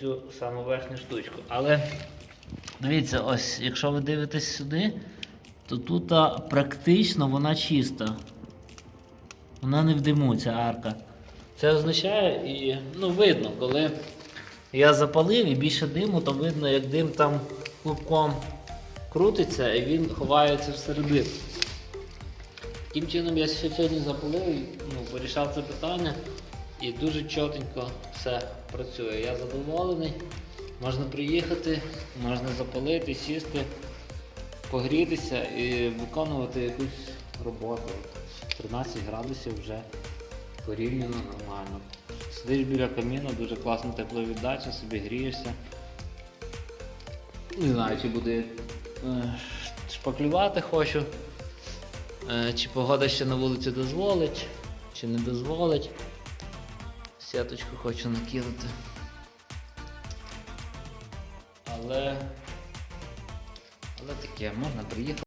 цю саму верхню штучку. Але дивіться, ось, якщо ви дивитесь сюди, то тут практично вона чиста. Вона не в диму, ця арка. Це означає і ну, видно, коли я запалив і більше диму, то видно, як дим там клубком крутиться і він ховається всередину. Таким чином я сьогодні запалив, і, ну, порішав це питання і дуже чотенько все працює. Я задоволений. Можна приїхати, можна запалити, сісти, погрітися і виконувати якусь роботу. 13 градусів вже порівняно нормально. Сидиш біля каміну, дуже класна тепловіддача, собі грієшся. Не знаю, чи буде е, шпаклювати хочу. Е, Чи погода ще на вулиці дозволить, чи не дозволить. Сяточку хочу накинути. Але. Але таке, можна приїхати.